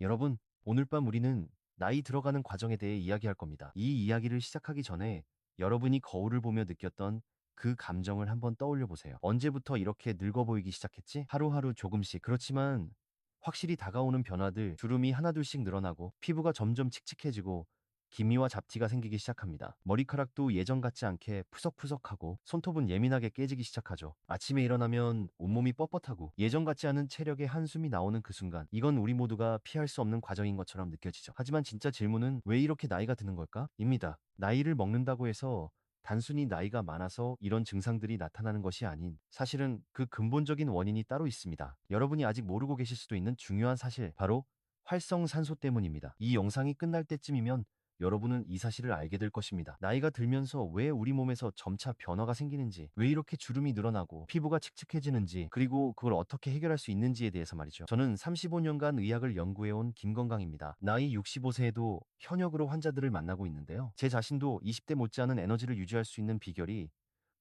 여러분, 오늘 밤 우리는 나이 들어가는 과정에 대해 이야기할 겁니다. 이 이야기를 시작하기 전에 여러분이 거울을 보며 느꼈던 그 감정을 한번 떠올려 보세요. 언제부터 이렇게 늙어 보이기 시작했지? 하루하루 조금씩. 그렇지만 확실히 다가오는 변화들, 주름이 하나둘씩 늘어나고 피부가 점점 칙칙해지고 기미와 잡티가 생기기 시작합니다. 머리카락도 예전 같지 않게 푸석푸석하고 손톱은 예민하게 깨지기 시작하죠. 아침에 일어나면 온몸이 뻣뻣하고 예전 같지 않은 체력의 한숨이 나오는 그 순간 이건 우리 모두가 피할 수 없는 과정인 것처럼 느껴지죠. 하지만 진짜 질문은 왜 이렇게 나이가 드는 걸까? 입니다. 나이를 먹는다고 해서 단순히 나이가 많아서 이런 증상들이 나타나는 것이 아닌 사실은 그 근본적인 원인이 따로 있습니다. 여러분이 아직 모르고 계실 수도 있는 중요한 사실, 바로 활성산소 때문입니다. 이 영상이 끝날 때쯤이면 여러분은 이 사실을 알게 될 것입니다. 나이가 들면서 왜 우리 몸에서 점차 변화가 생기는지, 왜 이렇게 주름이 늘어나고 피부가 칙칙해지는지, 그리고 그걸 어떻게 해결할 수 있는지에 대해서 말이죠. 저는 35년간 의학을 연구해온 김건강입니다. 나이 65세에도 현역으로 환자들을 만나고 있는데요. 제 자신도 20대 못지않은 에너지를 유지할 수 있는 비결이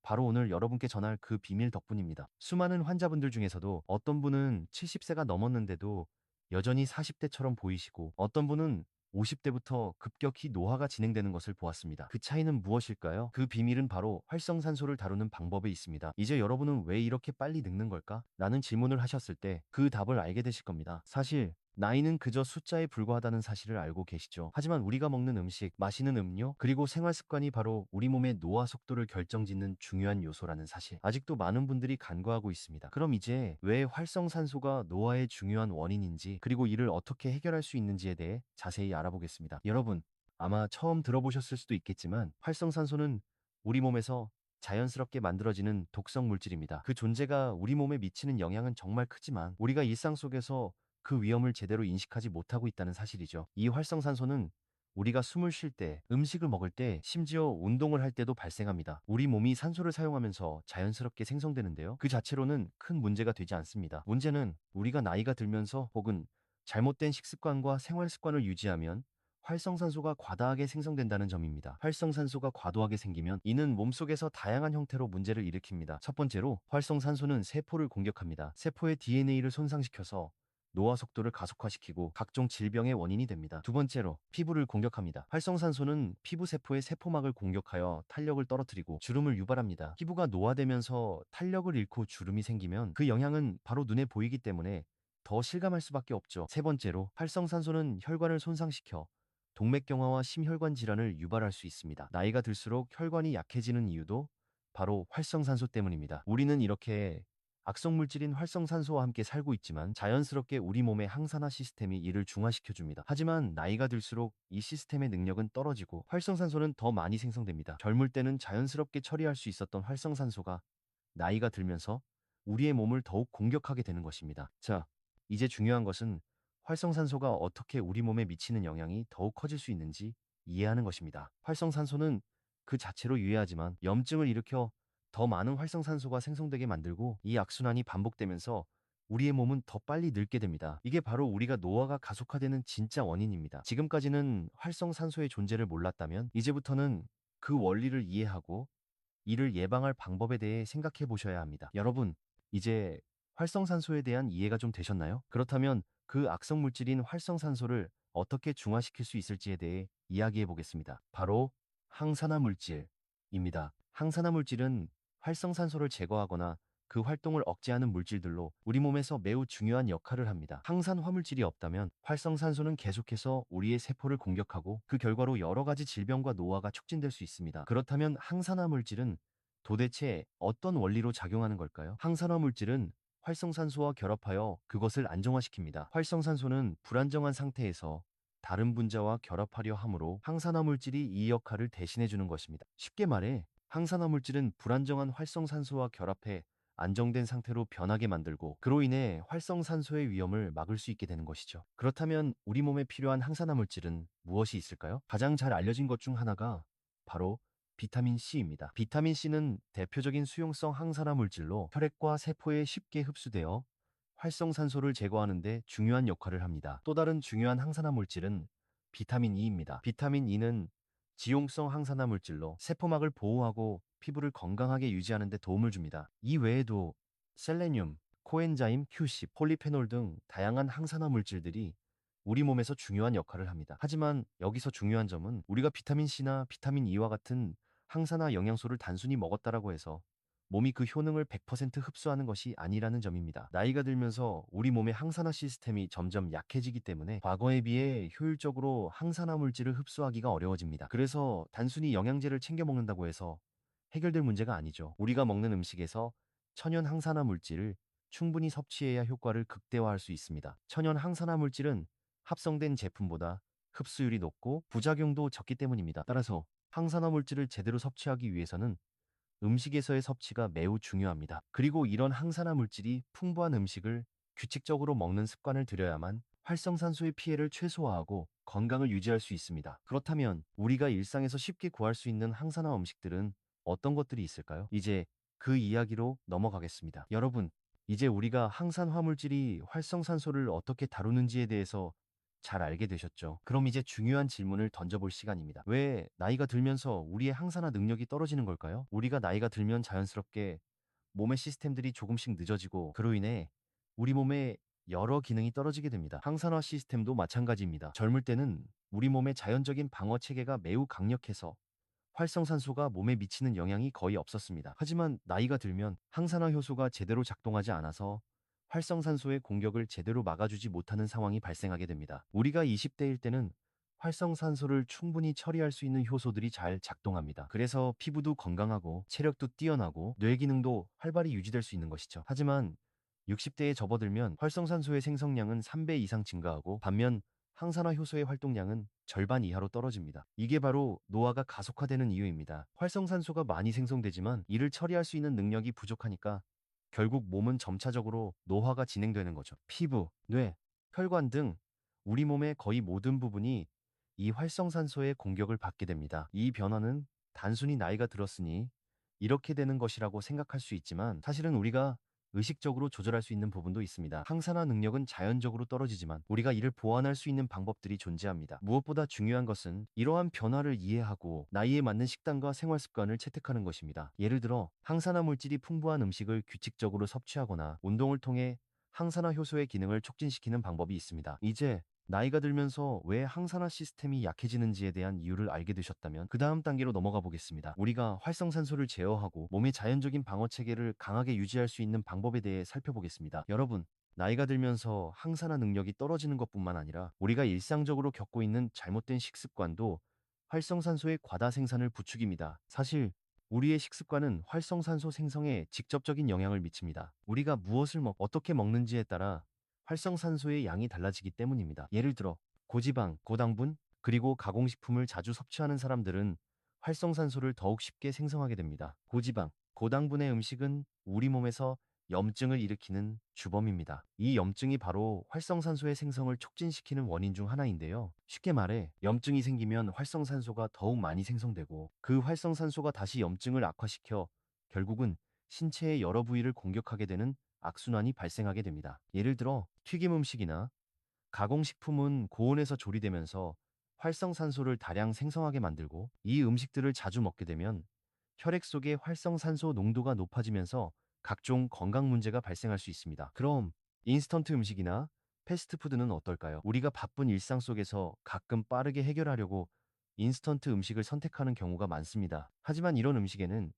바로 오늘 여러분께 전할 그 비밀 덕분입니다. 수많은 환자분들 중에서도 어떤 분은 70세가 넘었는데도 여전히 40대처럼 보이시고 어떤 분은 50대부터 급격히 노화가 진행되는 것을 보았습니다. 그 차이는 무엇일까요? 그 비밀은 바로 활성산소를 다루는 방법에 있습니다. 이제 여러분은 왜 이렇게 빨리 늙는 걸까? 라는 질문을 하셨을 때 그 답을 알게 되실 겁니다. 사실 나이는 그저 숫자에 불과하다는 사실을 알고 계시죠. 하지만 우리가 먹는 음식, 마시는 음료, 그리고 생활 습관이 바로 우리 몸의 노화 속도를 결정짓는 중요한 요소라는 사실. 아직도 많은 분들이 간과하고 있습니다. 그럼 이제 왜 활성산소가 노화의 중요한 원인인지, 그리고 이를 어떻게 해결할 수 있는지에 대해 자세히 알아보겠습니다. 여러분, 아마 처음 들어보셨을 수도 있겠지만, 활성산소는 우리 몸에서 자연스럽게 만들어지는 독성 물질입니다. 그 존재가 우리 몸에 미치는 영향은 정말 크지만, 우리가 일상 속에서 그 위험을 제대로 인식하지 못하고 있다는 사실이죠. 이 활성산소는 우리가 숨을 쉴 때, 음식을 먹을 때, 심지어 운동을 할 때도 발생합니다. 우리 몸이 산소를 사용하면서 자연스럽게 생성되는데요. 그 자체로는 큰 문제가 되지 않습니다. 문제는 우리가 나이가 들면서 혹은 잘못된 식습관과 생활 습관을 유지하면 활성산소가 과다하게 생성된다는 점입니다. 활성산소가 과도하게 생기면 이는 몸속에서 다양한 형태로 문제를 일으킵니다. 첫 번째로 활성산소는 세포를 공격합니다. 세포의 DNA를 손상시켜서 노화 속도를 가속화시키고 각종 질병의 원인이 됩니다. 두 번째로 피부를 공격합니다. 활성산소는 피부 세포의 세포막을 공격하여 탄력을 떨어뜨리고 주름을 유발합니다. 피부가 노화되면서 탄력을 잃고 주름이 생기면 그 영향은 바로 눈에 보이기 때문에 더 실감할 수밖에 없죠. 세 번째로 활성산소는 혈관을 손상시켜 동맥경화와 심혈관 질환을 유발할 수 있습니다. 나이가 들수록 혈관이 약해지는 이유도 바로 활성산소 때문입니다. 우리는 이렇게 악성 물질인 활성산소와 함께 살고 있지만 자연스럽게 우리 몸의 항산화 시스템이 이를 중화시켜줍니다. 하지만 나이가 들수록 이 시스템의 능력은 떨어지고 활성산소는 더 많이 생성됩니다. 젊을 때는 자연스럽게 처리할 수 있었던 활성산소가 나이가 들면서 우리의 몸을 더욱 공격하게 되는 것입니다. 자, 이제 중요한 것은 활성산소가 어떻게 우리 몸에 미치는 영향이 더욱 커질 수 있는지 이해하는 것입니다. 활성산소는 그 자체로 유해하지만 염증을 일으켜 더 많은 활성산소가 생성되게 만들고 이 악순환이 반복되면서 우리의 몸은 더 빨리 늙게 됩니다. 이게 바로 우리가 노화가 가속화되는 진짜 원인입니다. 지금까지는 활성산소의 존재를 몰랐다면 이제부터는 그 원리를 이해하고 이를 예방할 방법에 대해 생각해 보셔야 합니다. 여러분, 이제 활성산소에 대한 이해가 좀 되셨나요? 그렇다면 그 악성 물질인 활성산소를 어떻게 중화시킬 수 있을지에 대해 이야기해 보겠습니다. 바로 항산화 물질입니다. 항산화 물질은 활성산소를 제거하거나 그 활동을 억제하는 물질들로 우리 몸에서 매우 중요한 역할을 합니다. 항산 화물질이 없다면 활성산소는 계속해서 우리의 세포를 공격하고 그 결과로 여러 가지 질병과 노화가 촉진될 수 있습니다. 그렇다면 항산화 물질은 도대체 어떤 원리로 작용하는 걸까요? 항산화 물질은 활성산소와 결합하여 그것을 안정화시킵니다. 활성산소는 불안정한 상태에서 다른 분자와 결합하려 하므로 항산화 물질이 이 역할을 대신해 주는 것입니다. 쉽게 말해 항산화 물질은 불안정한 활성산소와 결합해 안정된 상태로 변하게 만들고 그로 인해 활성산소의 위험을 막을 수 있게 되는 것이죠. 그렇다면 우리 몸에 필요한 항산화 물질은 무엇이 있을까요? 가장 잘 알려진 것 중 하나가 바로 비타민 C입니다. 비타민 C는 대표적인 수용성 항산화 물질로 혈액과 세포에 쉽게 흡수되어 활성산소를 제거하는 데 중요한 역할을 합니다. 또 다른 중요한 항산화 물질은 비타민 E입니다. 비타민 E는 지용성 항산화 물질로 세포막을 보호하고 피부를 건강하게 유지하는 데 도움을 줍니다. 이 외에도 셀레늄, 코엔자임 Q10, 폴리페놀 등 다양한 항산화 물질들이 우리 몸에서 중요한 역할을 합니다. 하지만 여기서 중요한 점은 우리가 비타민 C나 비타민 E와 같은 항산화 영양소를 단순히 먹었다라고 해서 몸이 그 효능을 100% 흡수하는 것이 아니라는 점입니다. 나이가 들면서 우리 몸의 항산화 시스템이 점점 약해지기 때문에 과거에 비해 효율적으로 항산화 물질을 흡수하기가 어려워집니다. 그래서 단순히 영양제를 챙겨 먹는다고 해서 해결될 문제가 아니죠. 우리가 먹는 음식에서 천연 항산화 물질을 충분히 섭취해야 효과를 극대화할 수 있습니다. 천연 항산화 물질은 합성된 제품보다 흡수율이 높고 부작용도 적기 때문입니다. 따라서 항산화 물질을 제대로 섭취하기 위해서는 음식에서의 섭취가 매우 중요합니다. 그리고 이런 항산화 물질이 풍부한 음식을 규칙적으로 먹는 습관을 들여야만 활성산소의 피해를 최소화하고 건강을 유지할 수 있습니다. 그렇다면 우리가 일상에서 쉽게 구할 수 있는 항산화 음식들은 어떤 것들이 있을까요? 이제 그 이야기로 넘어가겠습니다. 여러분, 이제 우리가 항산 화 물질이 활성산소를 어떻게 다루는지에 대해서 잘 알게 되셨죠? 그럼 이제 중요한 질문을 던져볼 시간입니다. 왜 나이가 들면서 우리의 항산화 능력이 떨어지는 걸까요? 우리가 나이가 들면 자연스럽게 몸의 시스템들이 조금씩 늦어지고 그로 인해 우리 몸의 여러 기능이 떨어지게 됩니다. 항산화 시스템도 마찬가지입니다. 젊을 때는 우리 몸의 자연적인 방어 체계가 매우 강력해서 활성산소가 몸에 미치는 영향이 거의 없었습니다. 하지만 나이가 들면 항산화 효소가 제대로 작동하지 않아서 활성산소의 공격을 제대로 막아주지 못하는 상황이 발생하게 됩니다. 우리가 20대일 때는 활성산소를 충분히 처리할 수 있는 효소들이 잘 작동합니다. 그래서 피부도 건강하고 체력도 뛰어나고 뇌 기능도 활발히 유지될 수 있는 것이죠. 하지만 60대에 접어들면 활성산소의 생성량은 3배 이상 증가하고 반면 항산화 효소의 활동량은 절반 이하로 떨어집니다. 이게 바로 노화가 가속화되는 이유입니다. 활성산소가 많이 생성되지만 이를 처리할 수 있는 능력이 부족하니까 결국 몸은 점차적으로 노화가 진행되는 거죠. 피부, 뇌, 혈관 등 우리 몸의 거의 모든 부분이 이 활성산소의 공격을 받게 됩니다. 이 변화는 단순히 나이가 들었으니 이렇게 되는 것이라고 생각할 수 있지만 사실은 우리가 의식적으로 조절할 수 있는 부분도 있습니다. 항산화 능력은 자연적으로 떨어지지만 우리가 이를 보완할 수 있는 방법들이 존재합니다. 무엇보다 중요한 것은 이러한 변화를 이해하고 나이에 맞는 식단과 생활 습관을 채택하는 것입니다. 예를 들어 항산화 물질이 풍부한 음식을 규칙적으로 섭취하거나 운동을 통해 항산화 효소의 기능을 촉진시키는 방법이 있습니다. 이제 나이가 들면서 왜 항산화 시스템이 약해지는지에 대한 이유를 알게 되셨다면 그 다음 단계로 넘어가 보겠습니다. 우리가 활성산소를 제어하고 몸의 자연적인 방어 체계를 강하게 유지할 수 있는 방법에 대해 살펴보겠습니다. 여러분, 나이가 들면서 항산화 능력이 떨어지는 것뿐만 아니라 우리가 일상적으로 겪고 있는 잘못된 식습관도 활성산소의 과다 생산을 부추깁니다. 사실 우리의 식습관은 활성산소 생성에 직접적인 영향을 미칩니다. 우리가 무엇을 먹, 어떻게 먹는지에 따라 활성산소의 양이 달라지기 때문입니다. 예를 들어 고지방, 고당분, 그리고 가공식품을 자주 섭취하는 사람들은 활성산소를 더욱 쉽게 생성하게 됩니다. 고지방, 고당분의 음식은 우리 몸에서 염증을 일으키는 주범입니다. 이 염증이 바로 활성산소의 생성을 촉진시키는 원인 중 하나인데요. 쉽게 말해 염증이 생기면 활성산소가 더욱 많이 생성되고 그 활성산소가 다시 염증을 악화시켜 결국은 신체의 여러 부위를 공격하게 되는 악순환이 발생하게 됩니다. 예를 들어 튀김 음식이나 가공식품은 고온에서 조리되면서 활성산소를 다량 생성하게 만들고 이 음식들을 자주 먹게 되면 혈액 속의 활성산소 농도가 높아지면서 각종 건강 문제가 발생할 수 있습니다. 그럼 인스턴트 음식이나 패스트푸드는 어떨까요? 우리가 바쁜 일상 속에서 가끔 빠르게 해결하려고 인스턴트 음식을 선택하는 경우가 많습니다. 하지만 이런 음식에는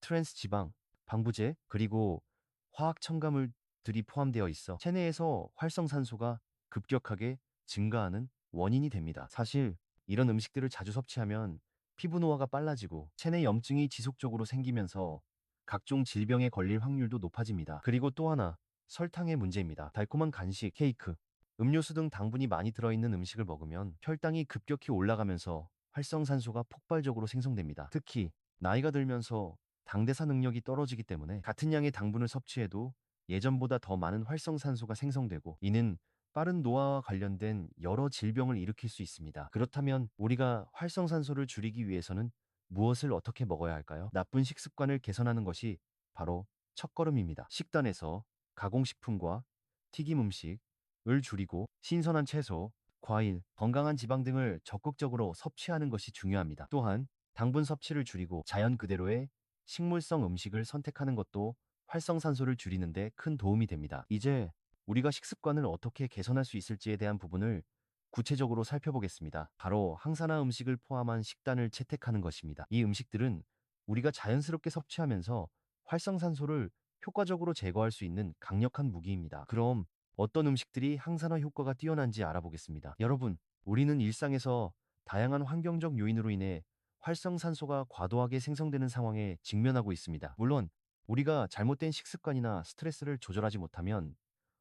트랜스 지방, 방부제, 그리고 화학 첨가물 들이 포함되어 있어 체내에서 활성산소가 급격하게 증가하는 원인이 됩니다. 사실 이런 음식들을 자주 섭취하면 피부 노화가 빨라지고 체내 염증이 지속적으로 생기면서 각종 질병에 걸릴 확률도 높아집니다. 그리고 또 하나 설탕의 문제입니다. 달콤한 간식, 케이크, 음료수 등 당분이 많이 들어있는 음식을 먹으면 혈당이 급격히 올라가면서 활성산소가 폭발적으로 생성됩니다. 특히 나이가 들면서 당대사 능력이 떨어지기 때문에 같은 양의 당분을 섭취해도 예전보다 더 많은 활성산소가 생성되고 이는 빠른 노화와 관련된 여러 질병을 일으킬 수 있습니다. 그렇다면 우리가 활성산소를 줄이기 위해서는 무엇을 어떻게 먹어야 할까요? 나쁜 식습관을 개선하는 것이 바로 첫걸음입니다. 식단에서 가공식품과 튀김 음식을 줄이고 신선한 채소, 과일, 건강한 지방 등을 적극적으로 섭취하는 것이 중요합니다. 또한 당분 섭취를 줄이고 자연 그대로의 식물성 음식을 선택하는 것도 활성산소를 줄이는 데 큰 도움이 됩니다. 이제 우리가 식습관을 어떻게 개선할 수 있을지에 대한 부분을 구체적으로 살펴보겠습니다. 바로 항산화 음식을 포함한 식단을 채택하는 것입니다. 이 음식들은 우리가 자연스럽게 섭취하면서 활성산소를 효과적으로 제거할 수 있는 강력한 무기입니다. 그럼 어떤 음식들이 항산화 효과가 뛰어난지 알아보겠습니다. 여러분, 우리는 일상에서 다양한 환경적 요인으로 인해 활성산소가 과도하게 생성되는 상황에 직면하고 있습니다. 물론 우리가 잘못된 식습관이나 스트레스를 조절하지 못하면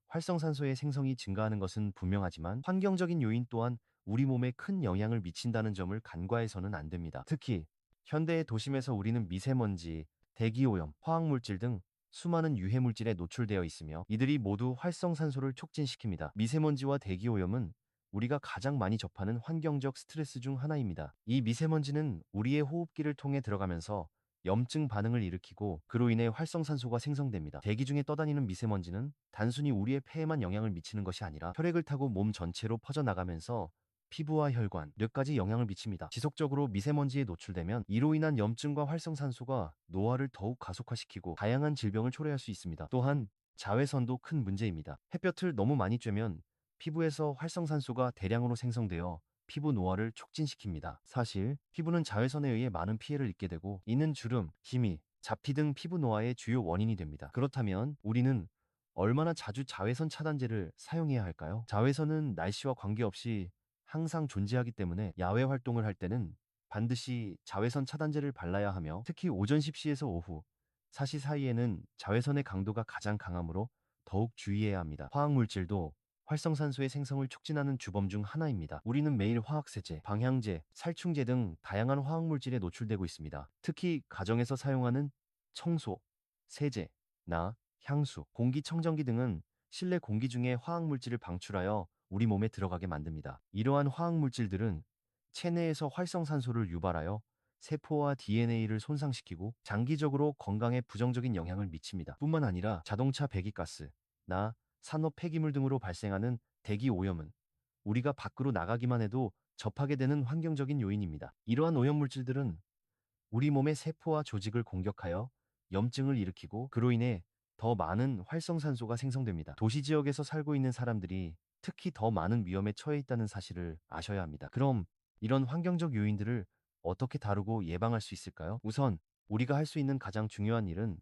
활성산소의 생성이 증가하는 것은 분명하지만 환경적인 요인 또한 우리 몸에 큰 영향을 미친다는 점을 간과해서는 안 됩니다. 특히 현대의 도심에서 우리는 미세먼지, 대기오염, 화학물질 등 수많은 유해물질에 노출되어 있으며 이들이 모두 활성산소를 촉진시킵니다. 미세먼지와 대기오염은 우리가 가장 많이 접하는 환경적 스트레스 중 하나입니다. 이 미세먼지는 우리의 호흡기를 통해 들어가면서 염증 반응을 일으키고 그로 인해 활성산소가 생성됩니다. 대기 중에 떠다니는 미세먼지는 단순히 우리의 폐에만 영향을 미치는 것이 아니라 혈액을 타고 몸 전체로 퍼져나가면서 피부와 혈관, 뇌까지 영향을 미칩니다. 지속적으로 미세먼지에 노출되면 이로 인한 염증과 활성산소가 노화를 더욱 가속화시키고 다양한 질병을 초래할 수 있습니다. 또한 자외선도 큰 문제입니다. 햇볕을 너무 많이 쬐면 피부에서 활성산소가 대량으로 생성되어 피부 노화를 촉진시킵니다. 사실 피부는 자외선에 의해 많은 피해를 입게 되고 이는 주름, 기미, 잡티 등 피부 노화의 주요 원인이 됩니다. 그렇다면 우리는 얼마나 자주 자외선 차단제를 사용해야 할까요? 자외선은 날씨와 관계없이 항상 존재하기 때문에 야외 활동을 할 때는 반드시 자외선 차단제를 발라야 하며 특히 오전 10시에서 오후 4시 사이에는 자외선의 강도가 가장 강하므로 더욱 주의해야 합니다. 화학물질도 활성산소의 생성을 촉진하는 주범 중 하나입니다. 우리는 매일 화학세제, 방향제, 살충제 등 다양한 화학물질에 노출되고 있습니다. 특히 가정에서 사용하는 청소, 세제, 나, 향수, 공기청정기 등은 실내 공기 중에 화학물질을 방출하여 우리 몸에 들어가게 만듭니다. 이러한 화학물질들은 체내에서 활성산소를 유발하여 세포와 DNA를 손상시키고 장기적으로 건강에 부정적인 영향을 미칩니다. 뿐만 아니라 자동차 배기가스, 나, 산업 폐기물 등으로 발생하는 대기 오염은 우리가 밖으로 나가기만 해도 접하게 되는 환경적인 요인입니다. 이러한 오염물질들은 우리 몸의 세포와 조직을 공격하여 염증을 일으키고 그로 인해 더 많은 활성산소가 생성됩니다. 도시 지역에서 살고 있는 사람들이 특히 더 많은 위험에 처해 있다는 사실을 아셔야 합니다. 그럼 이런 환경적 요인들을 어떻게 다루고 예방할 수 있을까요? 우선 우리가 할 수 있는 가장 중요한 일은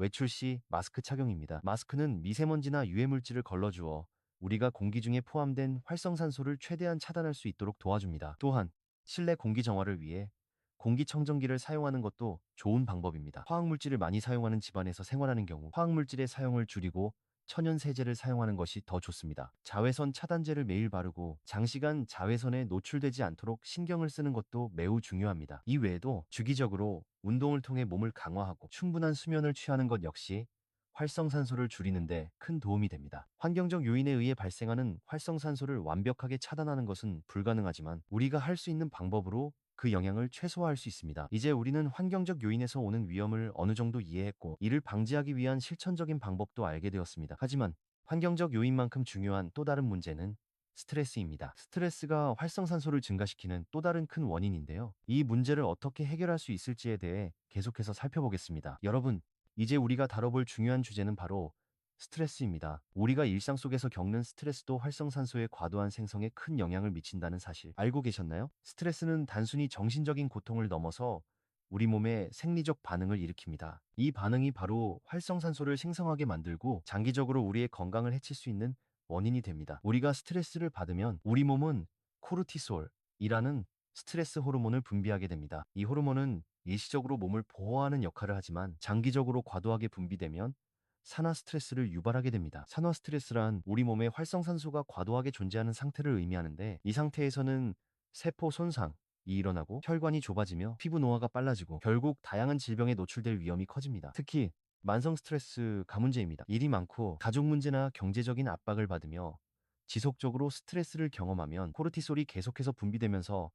외출 시 마스크 착용입니다. 마스크는 미세먼지나 유해물질을 걸러주어 우리가 공기 중에 포함된 활성산소를 최대한 차단할 수 있도록 도와줍니다. 또한 실내 공기 정화를 위해 공기청정기를 사용하는 것도 좋은 방법입니다. 화학물질을 많이 사용하는 집안에서 생활하는 경우 화학물질의 사용을 줄이고 천연 세제를 사용하는 것이 더 좋습니다. 자외선 차단제를 매일 바르고 장시간 자외선에 노출되지 않도록 신경을 쓰는 것도 매우 중요합니다. 이 외에도 주기적으로 운동을 통해 몸을 강화하고 충분한 수면을 취하는 것 역시 활성산소를 줄이는데 큰 도움이 됩니다. 환경적 요인에 의해 발생하는 활성산소를 완벽하게 차단하는 것은 불가능하지만 우리가 할 수 있는 방법으로 그 영향을 최소화할 수 있습니다. 이제 우리는 환경적 요인에서 오는 위험을 어느 정도 이해했고 이를 방지하기 위한 실천적인 방법도 알게 되었습니다. 하지만 환경적 요인만큼 중요한 또 다른 문제는 스트레스입니다. 스트레스가 활성산소를 증가시키는 또 다른 큰 원인인데요. 이 문제를 어떻게 해결할 수 있을지에 대해 계속해서 살펴보겠습니다. 여러분, 이제 우리가 다뤄볼 중요한 주제는 바로 스트레스입니다. 우리가 일상 속에서 겪는 스트레스도 활성산소의 과도한 생성에 큰 영향을 미친다는 사실 알고 계셨나요? 스트레스는 단순히 정신적인 고통을 넘어서 우리 몸에 생리적 반응을 일으킵니다. 이 반응이 바로 활성산소를 생성하게 만들고 장기적으로 우리의 건강을 해칠 수 있는 원인이 됩니다. 우리가 스트레스를 받으면 우리 몸은 코르티솔이라는 스트레스 호르몬을 분비하게 됩니다. 이 호르몬은 일시적으로 몸을 보호하는 역할을 하지만 장기적으로 과도하게 분비되면 산화 스트레스를 유발하게 됩니다. 산화 스트레스란 우리 몸에 활성산소가 과도하게 존재하는 상태를 의미하는데 이 상태에서는 세포 손상이 일어나고 혈관이 좁아지며 피부 노화가 빨라지고 결국 다양한 질병에 노출될 위험이 커집니다. 특히 만성 스트레스가 문제입니다. 일이 많고 가족 문제나 경제적인 압박을 받으며 지속적으로 스트레스를 경험하면 코르티솔이 계속해서 분비되면서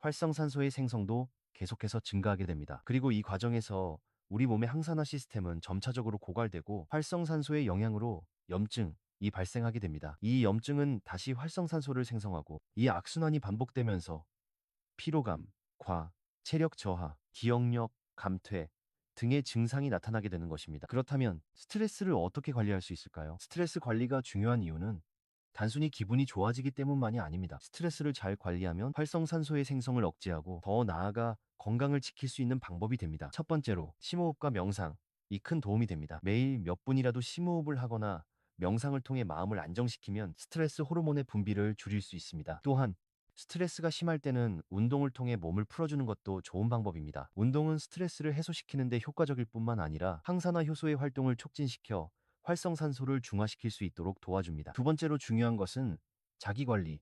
활성산소의 생성도 계속해서 증가하게 됩니다. 그리고 이 과정에서 우리 몸의 항산화 시스템은 점차적으로 고갈되고 활성산소의 영향으로 염증 이 발생하게 됩니다. 이 염증은 다시 활성산소를 생성하고 이 악순환이 반복되면서 피로감, 과, 체력 저하, 기억력, 감퇴 등의 증상이 나타나게 되는 것입니다. 그렇다면 스트레스를 어떻게 관리할 수 있을까요? 스트레스 관리가 중요한 이유는 단순히 기분이 좋아지기 때문만이 아닙니다. 스트레스를 잘 관리하면 활성산소의 생성을 억제하고 더 나아가 건강을 지킬 수 있는 방법이 됩니다. 첫 번째로 심호흡과 명상. 이 큰 도움이 됩니다. 매일 몇 분이라도 심호흡을 하거나 명상을 통해 마음을 안정시키면 스트레스 호르몬의 분비를 줄일 수 있습니다. 또한 스트레스가 심할 때는 운동을 통해 몸을 풀어주는 것도 좋은 방법입니다. 운동은 스트레스를 해소시키는 데 효과적일 뿐만 아니라 항산화 효소의 활동을 촉진시켜 활성산소를 중화시킬 수 있도록 도와줍니다. 두 번째로 중요한 것은 자기관리.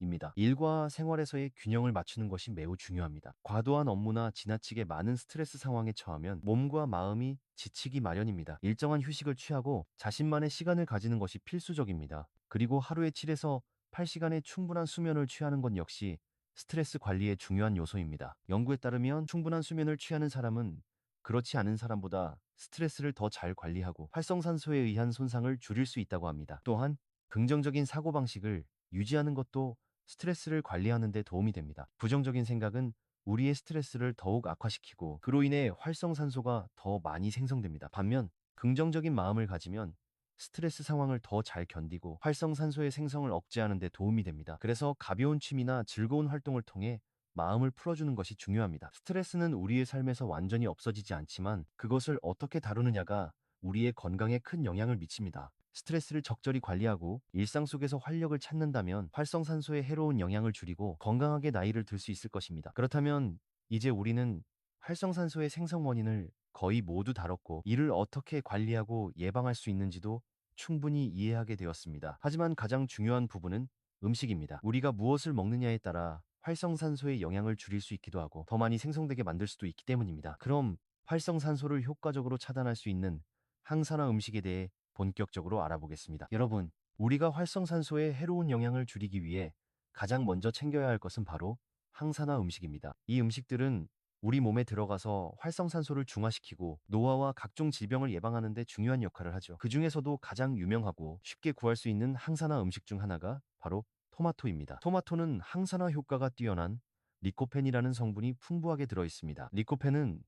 입니다. 일과 생활에서의 균형을 맞추는 것이 매우 중요합니다. 과도한 업무나 지나치게 많은 스트레스 상황에 처하면 몸과 마음이 지치기 마련입니다. 일정한 휴식을 취하고 자신만의 시간을 가지는 것이 필수적입니다. 그리고 하루에 7에서 8시간의 충분한 수면을 취하는 것 역시 스트레스 관리의 중요한 요소입니다. 연구에 따르면 충분한 수면을 취하는 사람은 그렇지 않은 사람보다 스트레스를 더 잘 관리하고 활성산소에 의한 손상을 줄일 수 있다고 합니다. 또한 긍정적인 사고방식을 유지하는 것도 스트레스를 관리하는 데 도움이 됩니다. 부정적인 생각은 우리의 스트레스를 더욱 악화시키고 그로 인해 활성산소가 더 많이 생성됩니다. 반면 긍정적인 마음을 가지면 스트레스 상황을 더 잘 견디고 활성산소의 생성을 억제하는 데 도움이 됩니다. 그래서 가벼운 취미나 즐거운 활동을 통해 마음을 풀어주는 것이 중요합니다. 스트레스는 우리의 삶에서 완전히 없어지지 않지만 그것을 어떻게 다루느냐가 우리의 건강에 큰 영향을 미칩니다. 스트레스를 적절히 관리하고 일상 속에서 활력을 찾는다면 활성산소의 해로운 영향을 줄이고 건강하게 나이를 들 수 있을 것입니다. 그렇다면 이제 우리는 활성산소의 생성 원인을 거의 모두 다뤘고 이를 어떻게 관리하고 예방할 수 있는지도 충분히 이해하게 되었습니다. 하지만 가장 중요한 부분은 음식입니다. 우리가 무엇을 먹느냐에 따라 활성산소의 영향을 줄일 수 있기도 하고 더 많이 생성되게 만들 수도 있기 때문입니다. 그럼 활성산소를 효과적으로 차단할 수 있는 항산화 음식에 대해 본격적으로 알아보겠습니다. 여러분, 우리가 활성산소의 해로운 영향을 줄이기 위해 가장 먼저 챙겨야 할 것은 바로 항산화 음식입니다. 이 음식들은 우리 몸에 들어가서 활성산소를 중화시키고 노화와 각종 질병을 예방하는 데 중요한 역할을 하죠. 그 중에서도 가장 유명하고 쉽게 구할 수 있는 항산화 음식 중 하나가 바로 토마토입니다. 토마토는 항산화 효과가 뛰어난 리코펜이라는 성분이 풍부하게 들어 있습니다. 리코펜은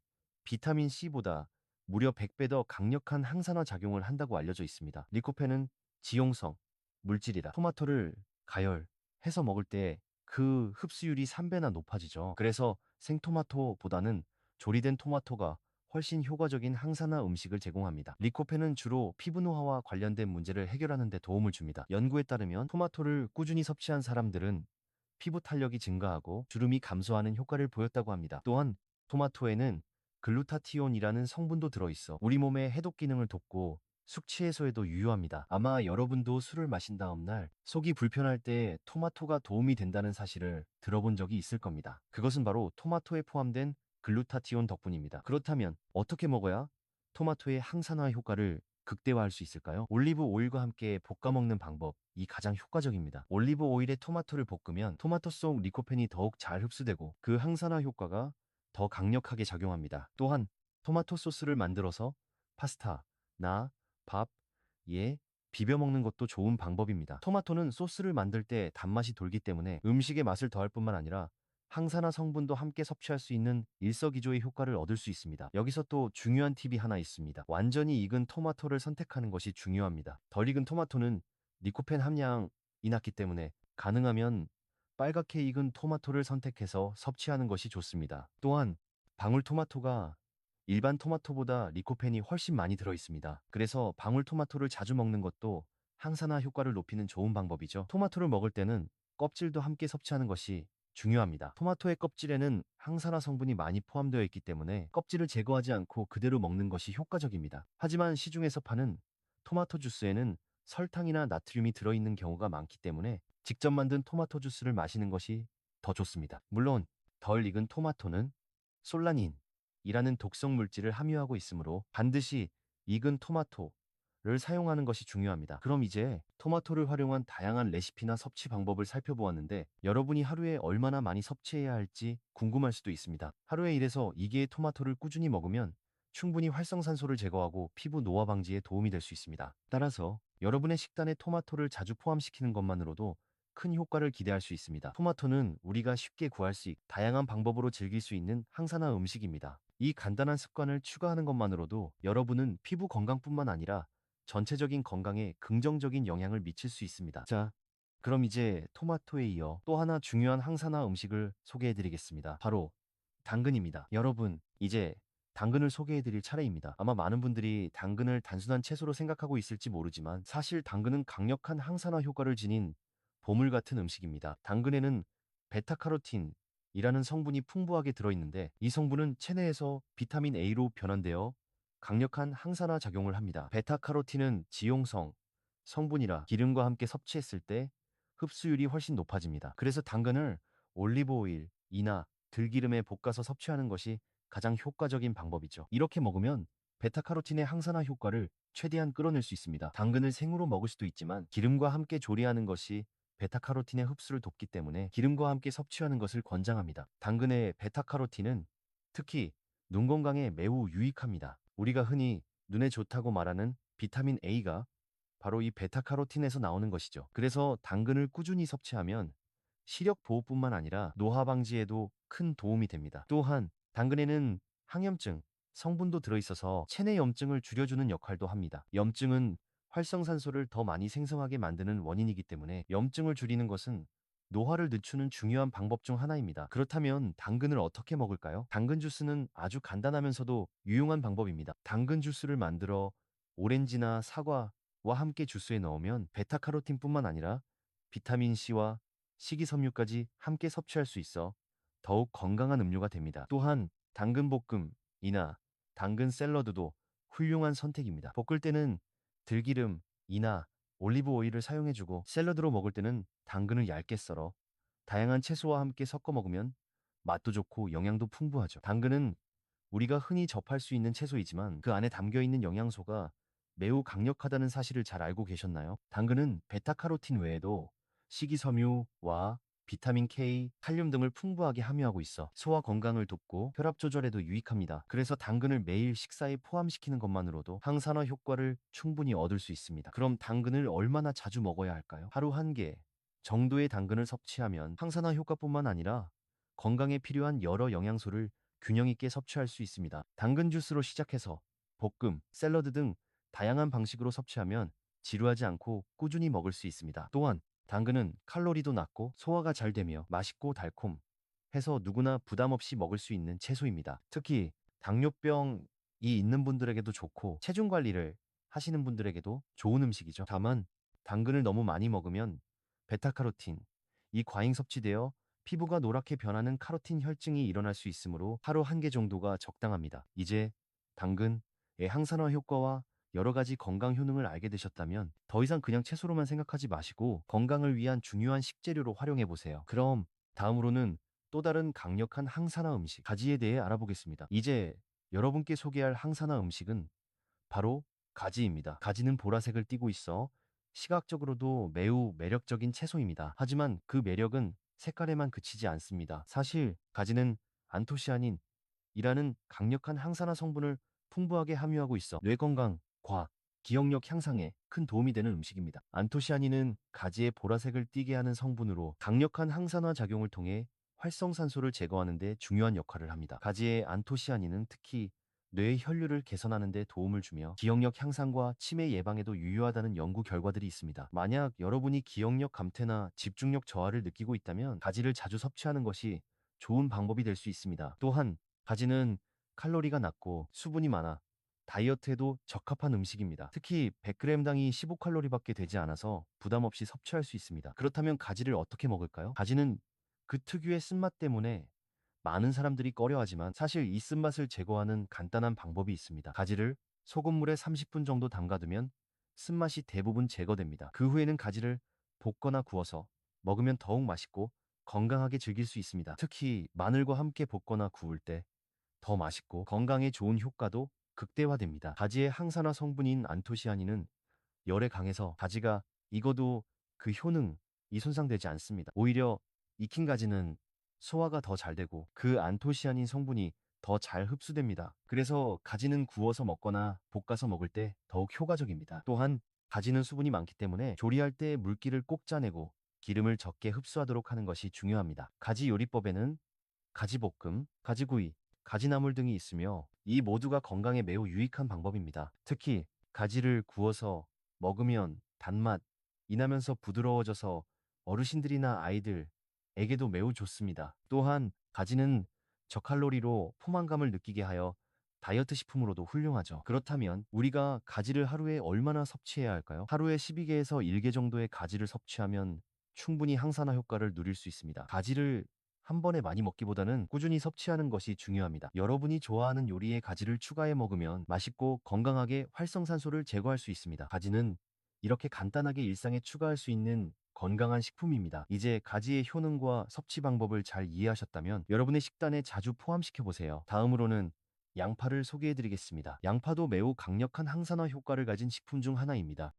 비타민 C보다 무려 100배 더 강력한 항산화 작용을 한다고 알려져 있습니다. 리코펜은 지용성 물질이라 토마토를 가열 해서 먹을 때 그 흡수율이 3배나 높아지죠. 그래서 생토마토보다는 조리된 토마토가 훨씬 효과적인 항산화 음식을 제공합니다. 리코펜은 주로 피부 노화와 관련된 문제를 해결하는 데 도움을 줍니다. 연구에 따르면 토마토를 꾸준히 섭취한 사람들은 피부 탄력이 증가하고 주름이 감소하는 효과를 보였다고 합니다. 또한 토마토에는 글루타티온이라는 성분도 들어있어 우리 몸의 해독 기능을 돕고 숙취 해소에도 유효합니다. 아마 여러분도 술을 마신 다음 날 속이 불편할 때 토마토가 도움이 된다는 사실을 들어본 적이 있을 겁니다. 그것은 바로 토마토에 포함된 글루타티온 덕분입니다. 그렇다면 어떻게 먹어야 토마토의 항산화 효과를 극대화할 수 있을까요? 올리브 오일과 함께 볶아 먹는 방법 이 가장 효과적입니다. 올리브 오일에 토마토를 볶으면 토마토 속 리코펜이 더욱 잘 흡수되고 그 항산화 효과가 더 강력하게 작용합니다. 또한 토마토 소스를 만들어서 파스타, 나, 밥, 예, 비벼 먹는 것도 좋은 방법입니다. 토마토는 소스를 만들 때 단맛이 돌기 때문에 음식의 맛을 더할 뿐만 아니라 항산화 성분도 함께 섭취할 수 있는 일석이조의 효과를 얻을 수 있습니다. 여기서 또 중요한 팁이 하나 있습니다. 완전히 익은 토마토를 선택하는 것이 중요합니다. 덜 익은 토마토는 리코펜 함량이 낮기 때문에 가능하면 빨갛게 익은 토마토를 선택해서 섭취하는 것이 좋습니다. 또한 방울토마토가 일반 토마토보다 리코펜이 훨씬 많이 들어 있습니다. 그래서 방울토마토를 자주 먹는 것도 항산화 효과를 높이는 좋은 방법이죠. 토마토를 먹을 때는 껍질도 함께 섭취하는 것이 중요합니다. 토마토의 껍질에는 항산화 성분이 많이 포함되어 있기 때문에 껍질을 제거하지 않고 그대로 먹는 것이 효과적입니다. 하지만 시중에서 파는 토마토 주스에는 설탕이나 나트륨이 들어있는 경우가 많기 때문에 직접 만든 토마토 주스를 마시는 것이 더 좋습니다. 물론 덜 익은 토마토는 솔라닌 이라는 독성 물질을 함유하고 있으므로 반드시 익은 토마토를 사용하는 것이 중요합니다. 그럼 이제 토마토를 활용한 다양한 레시피나 섭취 방법을 살펴보았는데 여러분이 하루에 얼마나 많이 섭취해야 할지 궁금할 수도 있습니다. 하루에 1에서 2개의 토마토를 꾸준히 먹으면 충분히 활성산소를 제거하고 피부 노화 방지에 도움이 될 수 있습니다. 따라서 여러분의 식단에 토마토를 자주 포함시키는 것만으로도 큰 효과를 기대할 수 있습니다. 토마토는 우리가 쉽게 구할 수 있고 다양한 방법으로 즐길 수 있는 항산화 음식입니다. 이 간단한 습관을 추가하는 것만으로도 여러분은 피부 건강뿐만 아니라 전체적인 건강에 긍정적인 영향을 미칠 수 있습니다. 자, 그럼 이제 토마토에 이어 또 하나 중요한 항산화 음식을 소개해 드리겠습니다. 바로 당근입니다. 여러분, 이제 당근을 소개해 드릴 차례입니다. 아마 많은 분들이 당근을 단순한 채소로 생각하고 있을지 모르지만 사실 당근은 강력한 항산화 효과를 지닌 보물 같은 음식입니다. 당근에는 베타카로틴 이라는 성분이 풍부하게 들어있는데 이 성분은 체내에서 비타민 A로 변환되어 강력한 항산화 작용을 합니다. 베타카로틴은 지용성 성분이라 기름과 함께 섭취했을 때 흡수율이 훨씬 높아집니다. 그래서 당근을 올리브 오일, 이나 들기름에 볶아서 섭취하는 것이 가장 효과적인 방법이죠. 이렇게 먹으면 베타카로틴의 항산화 효과를 최대한 끌어낼 수 있습니다. 당근을 생으로 먹을 수도 있지만 기름과 함께 조리하는 것이 베타카로틴의 흡수를 돕기 때문에 기름과 함께 섭취하는 것을 권장합니다. 당근의 베타카로틴은 특히 눈 건강에 매우 유익합니다. 우리가 흔히 눈에 좋다고 말하는 비타민 A가 바로 이 베타카로틴에서 나오는 것이죠. 그래서 당근을 꾸준히 섭취하면 시력 보호뿐만 아니라 노화 방지에도 큰 도움이 됩니다. 또한 당근에는 항염증 성분도 들어있어서 체내 염증을 줄여주는 역할도 합니다. 염증은 활성산소를 더 많이 생성하게 만드는 원인이기 때문에 염증을 줄이는 것은 노화를 늦추는 중요한 방법 중 하나입니다. 그렇다면 당근을 어떻게 먹을까요? 당근 주스는 아주 간단하면서도 유용한 방법입니다. 당근 주스를 만들어 오렌지나 사과와 함께 주스에 넣으면 베타카로틴뿐만 아니라 비타민 C와 식이섬유까지 함께 섭취할 수 있어 더욱 건강한 음료가 됩니다. 또한 당근 볶음이나 당근 샐러드도 훌륭한 선택입니다. 볶을 때는 들기름, 이나 올리브 오일을 사용해주고 샐러드로 먹을 때는 당근을 얇게 썰어 다양한 채소와 함께 섞어 먹으면 맛도 좋고 영양도 풍부하죠. 당근은 우리가 흔히 접할 수 있는 채소이지만 그 안에 담겨 있는 영양소가 매우 강력하다는 사실을 잘 알고 계셨나요? 당근은 베타카로틴 외에도 식이섬유와 비타민 K, 칼륨 등을 풍부하게 함유하고 있어 소화 건강을 돕고 혈압 조절에도 유익합니다. 그래서 당근을 매일 식사에 포함시키는 것만으로도 항산화 효과를 충분히 얻을 수 있습니다. 그럼 당근을 얼마나 자주 먹어야 할까요? 하루 한 개 정도의 당근을 섭취하면 항산화 효과뿐만 아니라 건강에 필요한 여러 영양소를 균형 있게 섭취할 수 있습니다. 당근 주스로 시작해서 볶음, 샐러드 등 다양한 방식으로 섭취하면 지루하지 않고 꾸준히 먹을 수 있습니다. 또한 당근은 칼로리도 낮고 소화가 잘 되며 맛있고 달콤 해서 누구나 부담 없이 먹을 수 있는 채소입니다. 특히 당뇨병이 있는 분들에게도 좋고 체중 관리를 하시는 분들에게도 좋은 음식이죠. 다만 당근을 너무 많이 먹으면 베타카로틴, 이 과잉 섭취되어 피부가 노랗게 변하는 카로틴 혈증이 일어날 수 있으므로 하루 한 개 정도가 적당합니다. 이제 당근의 항산화 효과와 여러 가지 건강 효능을 알게 되셨다면 더 이상 그냥 채소로만 생각하지 마시고 건강을 위한 중요한 식재료로 활용해 보세요. 그럼 다음으로는 또 다른 강력한 항산화 음식 가지에 대해 알아보겠습니다. 이제 여러분께 소개할 항산화 음식은 바로 가지입니다. 가지는 보라색을 띠고 있어 시각적으로도 매우 매력적인 채소입니다. 하지만 그 매력은 색깔에만 그치지 않습니다. 사실 가지는 안토시아닌 이라는 강력한 항산화 성분을 풍부하게 함유하고 있어 뇌 건강, 과, 기억력 향상에 큰 도움이 되는 음식입니다. 안토시아닌은 가지의 보라색을 띠게 하는 성분으로 강력한 항산화 작용을 통해 활성산소를 제거하는 데 중요한 역할을 합니다. 가지의 안토시아닌은 특히 뇌의 혈류를 개선하는 데 도움을 주며 기억력 향상과 치매 예방에도 유효하다는 연구 결과들이 있습니다. 만약 여러분이 기억력 감퇴나 집중력 저하를 느끼고 있다면 가지를 자주 섭취하는 것이 좋은 방법이 될 수 있습니다. 또한 가지는 칼로리가 낮고 수분이 많아 다이어트에도 적합한 음식입니다. 특히 100g당이 15칼로리밖에 되지 않아서 부담 없이 섭취할 수 있습니다. 그렇다면 가지를 어떻게 먹을까요? 가지는 그 특유의 쓴맛 때문에 많은 사람들이 꺼려하지만 사실 이 쓴맛을 제거하는 간단한 방법이 있습니다. 가지를 소금물에 30분 정도 담가두면 쓴맛이 대부분 제거됩니다. 그 후에는 가지를 볶거나 구워서 먹으면 더욱 맛있고 건강하게 즐길 수 있습니다. 특히 마늘과 함께 볶거나 구울 때 더 맛있고 건강에 좋은 효과도 극대화됩니다. 가지의 항산화 성분인 안토시아닌은 열에 강해서 가지가 익어도 그 효능이 손상되지 않습니다. 오히려 익힌 가지는 소화가 더 잘 되고 그 안토시아닌 성분이 더 잘 흡수됩니다. 그래서 가지는 구워서 먹거나 볶아서 먹을 때 더욱 효과적입니다. 또한 가지는 수분이 많기 때문에 조리할 때 물기를 꼭 짜내고 기름을 적게 흡수하도록 하는 것이 중요합니다. 가지 요리법에는 가지볶음, 가지구이, 가지나물 등이 있으며 이 모두가 건강에 매우 유익한 방법입니다. 특히 가지를 구워서 먹으면 단맛 이 나면서 부드러워져서 어르신들이나 아이들에게도 매우 좋습니다. 또한 가지는 저칼로리로 포만감을 느끼게 하여 다이어트 식품으로도 훌륭하죠. 그렇다면 우리가 가지를 하루에 얼마나 섭취해야 할까요? 하루에 12개에서 1개 정도의 가지를 섭취하면 충분히 항산화 효과를 누릴 수 있습니다. 가지를 한 번에 많이 먹기보다는 꾸준히 섭취하는 것이 중요합니다. 여러분이 좋아하는 요리에 가지를 추가해 먹으면 맛있고 건강하게 활성산소를 제거할 수 있습니다. 가지는 이렇게 간단하게 일상에 추가할 수 있는 건강한 식품입니다. 이제 가지의 효능과 섭취 방법을 잘 이해하셨다면 여러분의 식단에 자주 포함시켜 보세요. 다음으로는 양파를 소개해 드리겠습니다. 양파도 매우 강력한 항산화 효과를 가진 식품 중 하나입니다.